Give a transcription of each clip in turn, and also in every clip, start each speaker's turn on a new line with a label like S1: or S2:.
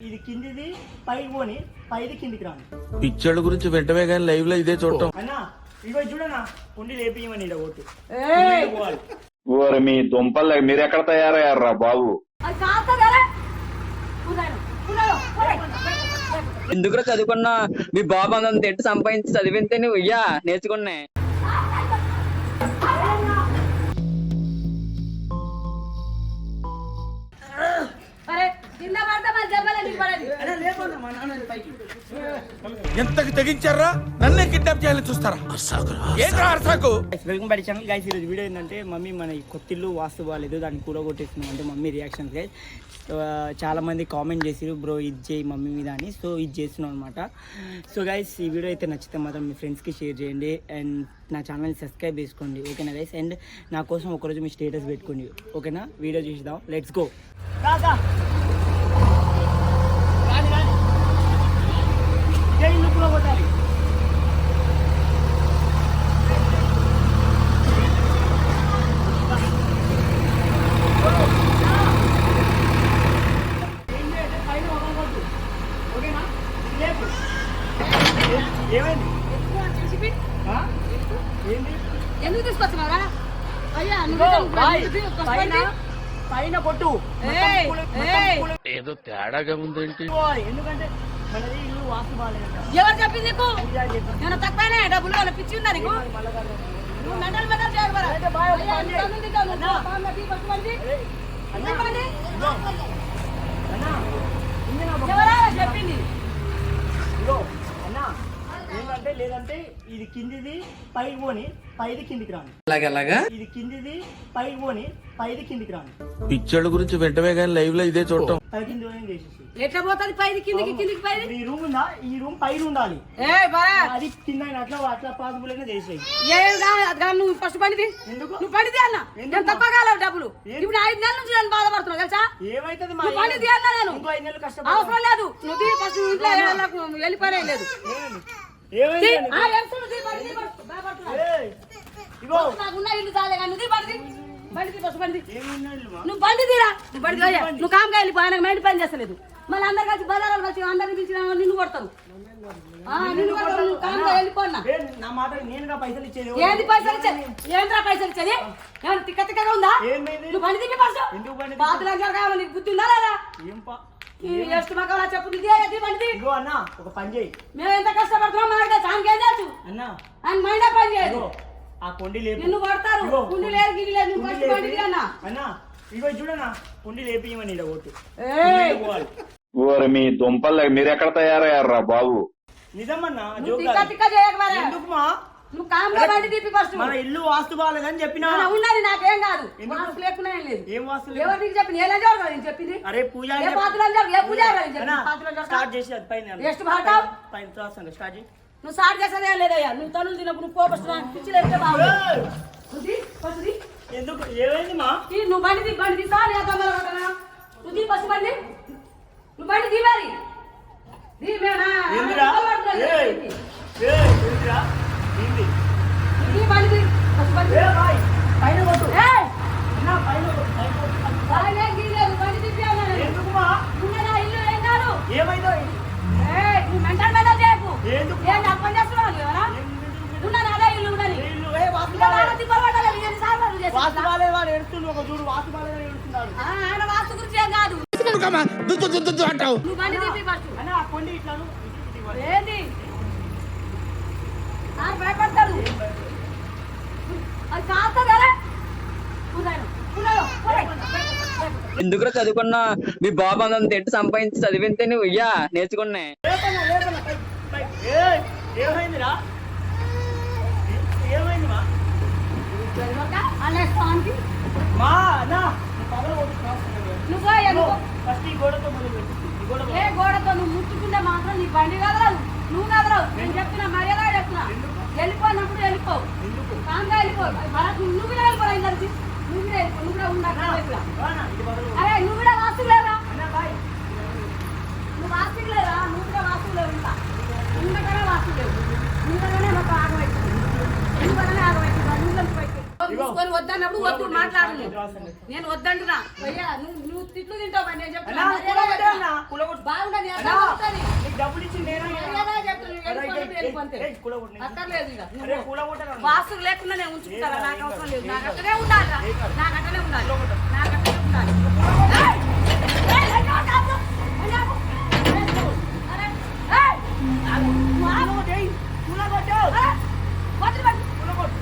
S1: ఇది కిందిది పైకి పోని పైది కిందికి రాని.
S2: పిచ్చోళ్ళ గురించి వెంటనే కానీ లైవ్లో ఇదే చూడటం.
S1: అన్నా ఇగో చూడనా ఉండి లేపియమని ఈడ ఓటు.
S3: ఏయ్!
S1: పోవాలి.
S4: ఓరి మీ దుంపలు మీరెక్కడ తయారయ్యారా బాబు.
S5: ఎందుకురా చదువుకున్నా? మీ బాబు అంత ఎట్టు సంపాదించి చదివితే నువ్వు? అయ్యా నేర్చుకున్నా
S2: ఎంతకి తెగించారా? నన్నే కిడ్నాప్ చేయాలని చూస్తారా? ఏంట్రా అర్సాకు.
S1: వెల్కమ్ బ్యాక్ ఛానల్ గైస్ ఈరోజు వీడియో ఏంటంటే మమ్మీ మన ఈ కొత్తిల్లు వాస్తు బాగాలేదు దాన్ని కూడా కొట్టేస్తున్నాం అంటే మమ్మీ రియాక్షన్స్ గైస్ చాలా మంది కామెంట్ చేసిరు బ్రో ఇది చేయి మమ్మీ మీద అని. సో ఇది చేస్తున్నాం అనమాట సో గైస్ ఈ వీడియో అయితే నచ్చితే మాత్రం మీ ఫ్రెండ్స్కి షేర్ చేయండి. అండ్ నా ఛానల్ని సబ్స్క్రైబ్ చేసుకోండి ఓకేనా గైస్ అండ్ నా కోసం ఒకరోజు మీ స్టేటస్ పెట్టుకోండి ఓకేనా వీడియో చూసిద్దాం. లెట్స్ గో కొట్టాలి ఓకేనా లేపు ఏమైంది ఆ? ఏంది
S3: ఎందుకు తీసుకొచ్చినారా అయ్యా
S1: ఇదిగో, బాయ్,
S3: నువ్వు
S1: పైన పైన కొట్టు
S3: ఏయ్, ఏయ్.
S2: తేడాగా ఉందేంటి.
S1: ఎందుకంటే
S3: ఎవరు చెప్పింది నీకు. నేను తక్కువనే డబ్బులు ఏమైనా పిచ్చి ఉందా నీకు. నువ్వు మెంటల్ మెంటల్ చేయకు మరి.
S1: అయితే బాయ్, ఒక
S3: అయ్యా,
S1: పని
S3: నువ్వు
S1: చేయి.
S3: తన్నులు తింటావు, నువ్వు
S1: అన్నా.
S3: పాపం అది పట్టు మంది.
S1: ఏయ్, అన్నా,
S3: చెప్పండి.
S1: ఇదిగో. అన్నా, ఇంజన్ ఆపు.
S3: ఎవరా చెప్పింది
S1: ఏంటంటే లేదంటే ఇది కిందిది పైకి పోని పైది కిందికి రాని. ఇది కిందిది పైకి పోని పైది కిందికి రాని.
S2: పిచ్చోళ్ళ గురించి వెంటనే కానీ లైవ్లో ఇదే చూడటం.
S1: పై కింది పోయి చేసేసి?
S3: ఎట్లా పోతుంది పైది కిందికి కిందికి పైది?
S1: ఈ రూమ్ ఉందా? ఈ రూమ్ పైన ఉండాలి.
S3: ఏ
S1: అది కింద అయినా అట్లా అట్లా పాసిబుల్ అయినా చేసేయి.
S3: ఏం నువ్వు ఫస్ట్ పండిది
S1: ఎందుకు?
S3: నువ్వు పండితే అన్న? నేను తప్ప కాలేవు డబ్బులు? ఇప్పుడు ఐదు నెలల నుంచి నేను బాధపడుతున్నా తెలుసా?
S1: ఏమైతుంది
S3: నువ్వు పండితే అన్నా నేను.
S1: ఇంకో ఐదు నెలలు కష్టపడాలి
S3: అవసరం లేదు. నువ్వు ఫస్ట్ ఇంట్లో నువ్వు బండి తీరా? నువ్వు బండి. నువ్వు కామ్గా వెళ్ళిపో ఆయనకు మైండ్ పని చేస్తలేదు. మళ్ళీ అందరు కలిసి బజారాలు కలిసి అందరిని పిలిచిన నిన్ను కొడతారు. ఏంది పైసలు ఇచ్చేది? ఏంద్రా పైసలు ఇచ్చేది? తిక్క తిక్కగా ఉందా? నువ్వు బండి తిప్పి నీకు బుద్ధి ఉందా లేదా? ఎస్ట్ మకాలా చెప్పు నీది ఏది బండి తీ.
S1: ఇగో అన్న ఒక పని చేయి.
S3: మేము ఎంత కష్టపడుతున్నాం మనకి తెలుసు ఆయనకేం తెలుసు
S1: అన్న.
S3: ఆయన మైండ్ పని చేయదు.
S1: ఇగో ఆ కొండి లేపు.
S3: నిన్ను కొడతారు.
S1: ఇగో,
S3: కుండి లేదు గిడి లేదు నువ్వు
S1: కుండి
S3: ఫస్ట్ బండి
S1: లేపి.
S3: తీ అన్న
S1: అన్న ఇగో చూడనా కొండి లేపియమని ఈడ ఓటు
S3: ఏయ్
S1: పోవాలి
S4: ఓరి మీ దుంపలు మీరెక్కడ తయారయ్యారా బాబు?
S1: నిజమన్నా
S3: నువ్వు కామ్గా బండి తీపి ఫస్ట్
S1: మన ఇల్లు వాస్తు బాగాలేదని చెప్పిన?
S3: ఉన్నది నాకేం కాదు. వాస్తు లేకున్నా లేదు.
S1: ఏం వాస్తు లేదు?
S3: ఎవరు నీకు చెప్పింది నేను చెప్పింది?
S1: అరే పూజ
S3: ఏ ఏ పూజ
S1: స్టార్ట్ చేసి అది పైన
S3: నెక్స్ట్
S1: పైన చూస్తాను స్టార్ట్ చేసి
S3: నువ్వు స్టార్ట్ చేసేదే లేదయ్యా. నువ్వు తనులు తినప్పుడు నువ్వు కోపస్తున్నా పిచ్చి
S1: ఎందుకు? ఏమైంది మా?
S3: నువ్వు బండి తీ బండి తీసా తొందర పసి బండి. నువ్వు బండి తీవాలి
S2: అంటావు.
S3: నువ్వు బండి తిప్పి ఫస్ట్.
S1: అన్న కొండి ఇట్లాను.
S3: ఏంది? భయపడతాడు అది.
S5: ఎందుకురా చదువుకున్నా? మీ బాబు అంత ఎట్టు సంపాదించి చదివితే నువ్వు అయ్యా నేర్చుకున్నా.
S1: నువ్వు గోడతో
S3: నువ్వు ముట్టుకుంటే మాత్రం నీ బండి కదలవు నువ్వు కదలవు నేను చెప్తున్నా మర్యాద చెప్తున్నా వెళ్ళిపోయినప్పుడు వెళ్ళిపో.
S1: ఎందుకు?
S3: కాంగా వెళ్ళిపో. భరత్ నువ్వు కూడా వెళ్ళిపో ఇద్దరికి నువ్వు కూడా వెళ్ళిపో నువ్వు కూడా
S1: కొట్టు.
S3: అరే నువ్వు కూడా వాస్తు
S1: బాయ్.
S3: నువ్వు వాస్తు లేరా నువ్వు కూడా వాస్తు లేవు ఇంకా. ఉండగానే వాస్తు లేవు. ఉండగానే మాకు ఆగమైతుంది ఎందుకనే ఆగమైతుంది నువ్వు బయట మూసుకొని వద్దన్నప్పుడు వద్దు మాట్లాడు. నేను వద్దంటున్నా. అయ్యా నువ్వు నువ్వు తిట్లు తింటావు నేను చెప్తున్నా
S1: అన్నా,
S3: మర్యాదగా
S1: కూలగొట్టు
S3: చెప్తున్నా.
S1: అన్నా, కూలగొట్టు.
S3: బాగుండా వెళ్ళిపోతే
S1: ఏయ్, కూలగొట్టు నేను.
S3: అక్కర్లేదు ఇక
S1: అరే
S3: నువ్వు
S1: కూలగొట్టరా
S3: వాస్తులు లేకుండా నేను ఉంచుకుంటారా నాకు అవసరం లేదు నాకు అక్కడే ఉండాలి నాకు అక్కడే ఉండాలి నాకు అక్కడే ఉండాలి ఏయ్! ఏయ్, లంగా కాపు! లంగా కాపు! అరే, నువ్వు. అరే, ఏయ్! నువ్వు ఆగు.
S1: కూలగొట్టు
S3: అరే, వదిలి పెట్టు.
S1: కూలగొట్టు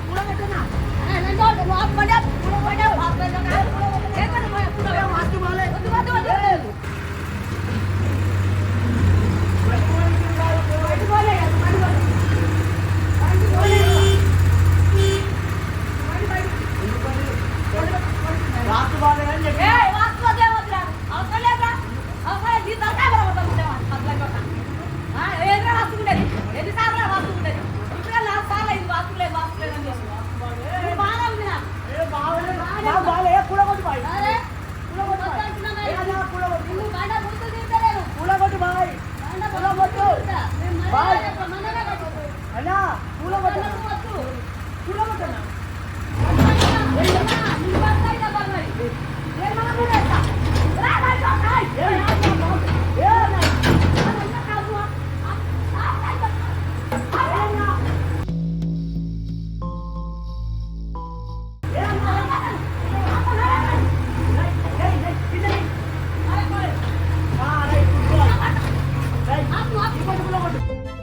S3: না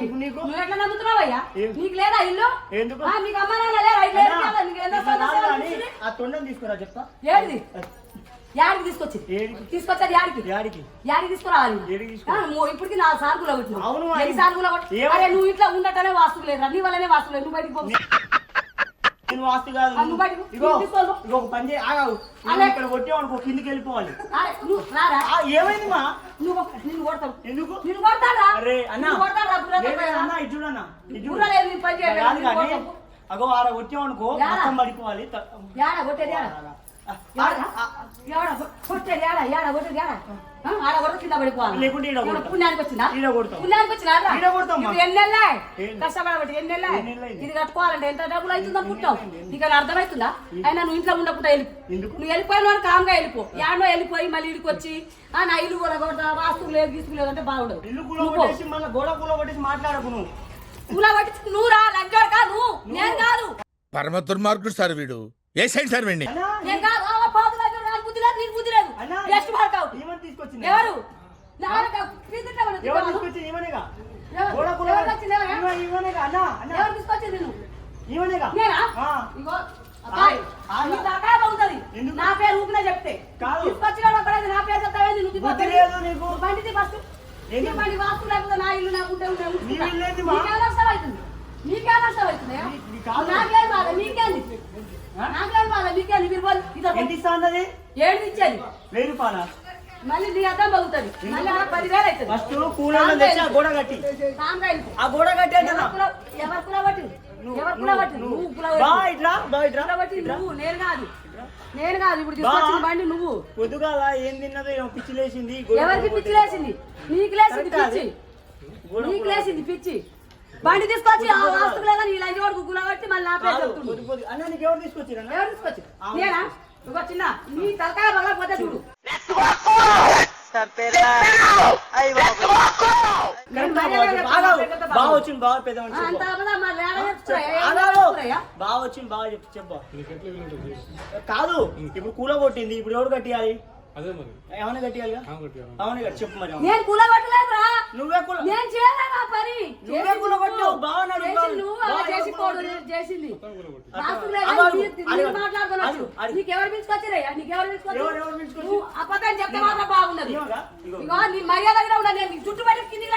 S3: నువ్వు ఎట్లా? నీకు
S1: లేదా
S3: ఇల్లు?
S1: ఎందుకు?
S3: ఆ, నీకు అమ్మ నాన్న లేరా? ఇల్లు?
S1: ఆ తొండం తీసుకురా చెప్తా?
S3: యాడికి తీసుకొచ్చింది
S1: ఏడికి?
S3: తీసుకొచ్చారు యాడికి
S1: యాడికి
S3: తీసుకురావాలి నువ్వు ఇప్పటికి నాలుగు సార్లు కూడా కొట్టినావు.
S1: అవును మరి.
S3: ఎన్ని సార్లు కూడా నువ్వు ఇంట్లో ఉండటనే వాస్తు లేదు నీ వల్లనే వాస్తు లేదు నువ్వు బయటికి పో
S1: నేను వాస్తు కాదు
S3: నువ్వు
S1: ఇగో ఒక పని చేయి ఆగావు ఇక్కడ కొట్టావు అనుకో కిందికి వెళ్ళిపోవాలి.
S3: నువ్వు
S1: ఆ, ఏమైంది మా?
S3: నువ్వు నిన్ను కొడతావు.
S1: ఎందుకు?
S3: నిన్ను కొడతారా?
S1: అరే అన్న.
S3: నిన్ను కొడతారా బుర్ర
S1: లేదు అన్న? ఇది చూడన్న ఇది చూడు.
S3: బుర్ర లేదు నీ పని చేయడం
S1: కాదు
S3: నిన్ను
S1: కానీ
S3: కొడతావు.
S1: అగో ఆడ కొట్టావు అనుకో
S3: యాడ?
S1: మొత్తం పడిపోవాలి. త-
S3: యాడ కొట్టేది యాడ? పుణ్యానికి వచ్చిందా. పుణ్యానికి
S1: ఏంది?
S3: కష్టపడబట్టి
S1: ఎన్నెళ్ళయింది?
S3: ఇది కట్టుకోవాలంటే ఎంత డబ్బులు అవుతుందో పుట్టావు. నీకు అర్థమవుతుందా? అయినా నువ్వు ఇంట్లో ఉండకుండా వెళ్ళిపో
S1: ఎందుకు?
S3: నువ్వు వెళ్ళిపోయిన వాడు కామ్గా వెళ్ళిపో. యాడో వెళ్ళిపోయి మళ్ళీ ఇడికి వచ్చి ఆ నా ఇల్లు కూడా వాస్తు లేదు గీసుకు లేదు అంటే బాగుండదు.
S1: కూల
S3: పట్టి నువ్వు. రా లంచోడు కాదు. నేను కాదు.
S2: పరమ దుర్మార్గుడు సార్ వీడు. ఏ సైడ్ సార్
S3: ఆ, నీ పేరు ఊపిన చెప్తే. తీసుకొచ్చిన నా పేరు చెప్తావేంది నువ్వు
S1: బుద్ధి
S3: బండి ఫస్ట్? నీ వాస్తు లేకపోతే నా ఇల్లు నాకు ఉంటే ఉంటే
S1: నీ ఇల్లు ఏంది మా?
S3: నీకే నష్టం అవుతుంది? నష్టం. నాకేం బాధ? నీకేంది? నాకేం బాధ నీకేంది మీరు పోయి ఇదో
S1: ఎంత ఇస్తా అన్నది
S3: ఏడు ఇచ్చేది
S1: వెయ్యి రూపాయల?
S3: మళ్ళీ నీ అర్థం బాగుతుంది. మళ్ళీ ఆడ పదివేలు అవుతుంది.
S1: ఫస్ట్ కూలలో తెచ్చి ఆ గోడ కట్టి.
S3: కామ్గా వెళ్ళిపో.
S1: ఆ గోడ కట్టి
S3: ఎవరు
S1: అంటున్నా
S3: కుల- ఎవరు కులబట్టి ఎవరు కులబట్టి నువ్వు
S1: బా
S3: కులబట్టి
S1: ఇట్లా బా ఇట్లా
S3: కులబట్టి నువ్వు. నేను కాదు. నేను కాదు. ఇప్పుడు తీసుకొచ్చిన బండి నువ్వు.
S1: పొద్దుగాల ఏం తిన్నదో ఏమో పిచ్చి లేచింది
S3: ఎవరికి పిచ్చి లేచింది నీకు లేచింది పిచ్చి.
S1: గోడ
S3: నీకు లేచింది పిచ్చి. బండి తీసుకొచ్చి ఆ వాస్తుకు లేదా నీ వాడు గుగ్గులబట్టి మళ్ళీ నా పేరు చెప్తుండు.
S1: పొద్దు పొద్దు అన్న నీకు ఎవరు తీసుకొచ్చిరన్న
S3: ఎవరు తీసుకొచ్చి
S1: అవును.
S3: నేనా? నువ్వు చిన్న నీ తలకాయ పగలకపోతే చూడు. నేను మర్యాదగా చెప్తున్నా, పెద్ద
S1: బాగా
S3: బాబు.
S1: వచ్చింది బాగా పెద్ద
S3: ఆ,
S1: మనిషి
S3: అంత అబద్ధం మరి ఏడ చెప్తురా? ఏడ
S1: ఆగాగు.
S3: చెప్తురా?
S1: బాగా వచ్చింది బాగా చెప్పు చెప్పు. కాదు ఇప్పుడు కూల కొట్టింది ఇప్పుడు ఎవరు కట్టియాలి?
S6: అదే మరి.
S1: ఏమైనా కట్టియాలిగా?
S6: ఆమె కొట్టారు
S1: అవును కట్టి చెప్పు మరి
S3: కూలబట్టలేదురా
S1: నువ్వే కూల
S3: నేను పని
S1: నువ్వే
S3: చేసి
S1: కూలగొట్టావు.
S3: నువ్వు.
S1: బావని అడుగు,
S3: చేసి
S1: బావని.
S3: నువ్వు అలా
S1: బావ
S3: చేసి
S1: ఎవరు
S3: పో కూలగొట్టుడు చేసింది వాస్తు లేదా?
S1: అడుగు, అడుగు,
S3: నీ- నీ
S1: అడుగు,
S3: మాట్లాడుతున్నావు.
S1: అడుగు, అడుగు.
S3: నీకెవరు పిలుచుకొచ్చిరయ్యా? నీకెవరు పిలుచుకొచ్చి
S1: ఎవరు, ఎవరు పిలుచుకొచ్చి?
S3: నువ్వు అబద్ధం చెప్తే మాత్రం బాగున్నది
S1: ఇదిగోరా, ఇదిగో.
S3: ఇగో నీ మర్యాద కూడా నేను కిందికి?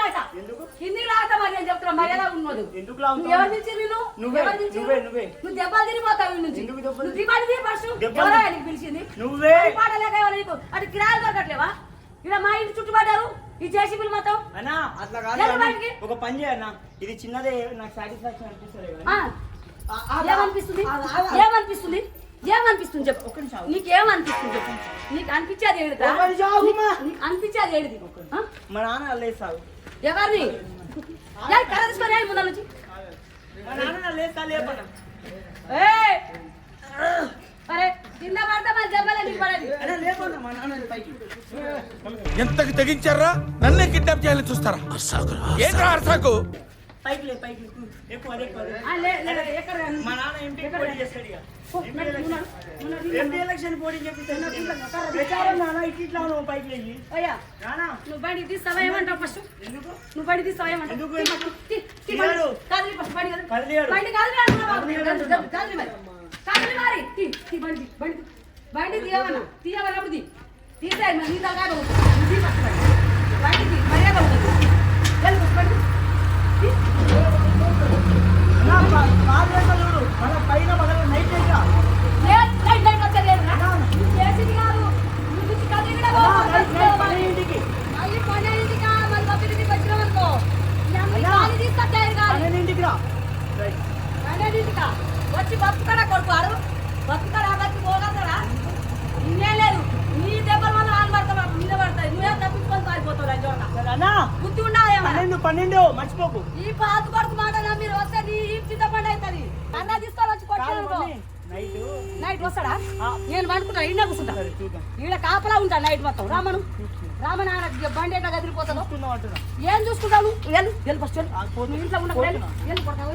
S3: కిందికి మరి నేను చెప్తున్నా. మర్యాద ఉన్నది? నువ్వు ఎవరు పిలిచి నేను దెబ్బలు తిరిగిపోతావు నుంచి? నువ్వు ఫస్ట్? ఎవరా నీకు పిలిచింది?
S1: నువ్వే.
S3: పాడలేక ఎవరు నీకు? అటు కిరాయిలు దొరకట్లేవా? మా ఇంటి చుట్టుపడ్డారు? ఈ జేసీబీలు మొత్తం?
S1: అన్నా అట్లా కాదు. ఒక పని చేయన్నా. ఇది చిన్నదే నాకు సాటిస్ఫాక్షన్ అనిపిస్తుంది
S3: ఆ, ఏమనిపిస్తుంది? ఏమనిపిస్తుంది? ఏమనిపిస్తుంది చెప్పు.
S1: ఒక్క నిమిషం ఆగు.
S3: నీకేమనిపిస్తుంది చెప్పు. నీకు అనిపించేది ఏడుదా. నీకు అనిపించేది ఏడిది?
S1: మా నాన్న లేస్తావు
S3: ఎవరిని ఏ, కర్ర తీసుకొని రా ఈ ముందర నుంచి! అరే కింద పడితే మన దెబ్బలే నీకు పడేది.
S2: ఎంతకి తెగించారా? నన్నే కిడ్నాప్ చేయాలని చూస్తారా? ఏంట్రా అరసాకు
S1: పైకి లే పైకి. ఎక్కువ అదే? మా నాన్న ఎంపీ పోటీ చేస్తాడు ఇక. ఎలక్షన్. పోటీ ప్రచారం నాన్న ఇట్లా నువ్వు పైకి లేచి.
S3: అయ్యా నువ్వు బండి తీస్తావా? ఏమంటావు ఫస్ట్?
S1: ఎందుకు?
S3: నువ్వు బండి తీస్తావా? ఏమంటావు?
S1: ఎందుకు?
S3: కదిలి ఫస్ట్ కదిలి. కదిలి మరి. కదిలి మరి. తీ, తీ బండి బండి. బండి తీయవన్నా తీయవన్నప్పుడు తీ. తీసాయి మరి. నీ. బండి. తీ మర్యాద ఉంటుంది వెళ్ళు ఫస్ట్ బండి తీ.
S1: అన్నా, పా- పాలు వేస్తా చూడు మన పైన మగల నైట్ ఇంకా
S3: లేదు, లైట్ లైట్ వచ్చేది లేదు రా. నువ్వు చేసింది కాదు నువ్వు చూసి కదిలి కూడా
S1: అన్నా,
S3: పోతావు.
S1: నైట్ నైట్ పని ఇంటికి
S3: మళ్ళీ పన్నెండింటికా మరి తొమ్మిదింటికి వచ్చినామనుకో ఈ అమ్మాయి ఖాళీ తీసుకొచ్చారు కాదు
S1: పన్నెండింటికి రా
S3: పన్నెండింటికా వచ్చి బతుకుతాడా కొడుకు బతుకుతాడా బతుకు పోగలుగుతాడా ఇన్నే లేదు నీ దెబ్బల వల్ల వాళ్ళు పడతావా మీద పడతాయి నువ్వే తప్పించుకొని పారిపోతావు రాజోగా
S1: సరే అన్నా
S3: బుద్ధి ఉండాలి ఏమన్నా
S1: పన్నెండు మర్చిపోకు.
S3: ఈ పాత కొడుకు మాట నమ్మి వస్తే నీ చింత పండు అవుతుంది. అన్న తీసుకొని వచ్చి
S1: నైట్.
S3: వస్తాడా? నేను పండుకుంటా ఈయన కూర్చుంటా. ఈడ కాపలా ఉంటా నైట్ మొత్తం. రామను రామన్ బండి ఎట్లా
S1: అంటున్నా?
S3: ఏం చూసుకుంటావు వెళ్ళు వెళ్ళు ఫస్ట్. నువ్వు ఇంట్లో ఉండకు వెళ్ళు వెళ్ళు కొడతావు